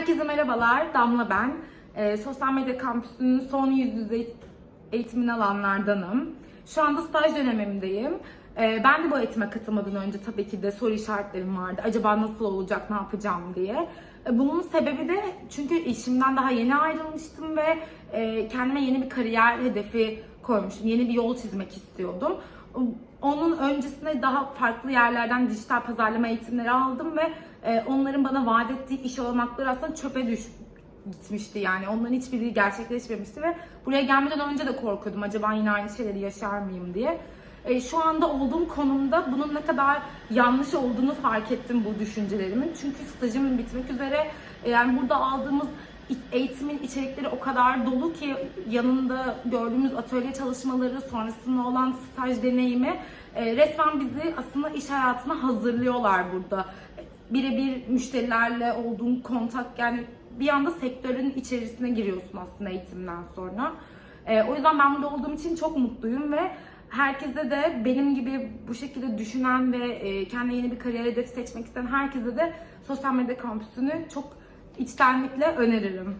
Herkese merhabalar, Damla ben. Ee, Sosyal Medya Kampüsü'nün son yüz yüze eğitimini alanlardanım. Şu anda staj dönemimdeyim. Ee, ben de bu eğitime katılmadan önce tabii ki de soru işaretlerim vardı. Acaba nasıl olacak, ne yapacağım diye. Ee, Bunun sebebi de çünkü işimden daha yeni ayrılmıştım ve e, kendime yeni bir kariyer hedefi koymuştum. Yeni bir yol çizmek istiyordum. Onun öncesinde daha farklı yerlerden dijital pazarlama eğitimleri aldım ve e, onların bana vaat ettiği iş olanakları aslında çöpe düş gitmişti yani. Onların hiçbiri gerçekleşmemişti ve buraya gelmeden önce de korkuyordum acaba yine aynı şeyleri yaşar mıyım diye. E, şu anda olduğum konumda bunun ne kadar yanlış olduğunu fark ettim bu düşüncelerimin. Çünkü stajım bitmek üzere. Yani burada aldığımız eğitimin içerikleri o kadar dolu ki yanında gördüğümüz atölye çalışmaları, sonrasında olan staj deneyimi e, resmen bizi aslında iş hayatına hazırlıyorlar burada. Birebir müşterilerle olduğun kontak yani bir anda sektörün içerisine giriyorsun aslında eğitimden sonra. E, o yüzden ben burada olduğum için çok mutluyum ve herkese de benim gibi bu şekilde düşünen ve e, kendine yeni bir kariyer hedefi seçmek isteyen herkese de sosyal medya kampüsünü çok içtenlikle öneririm.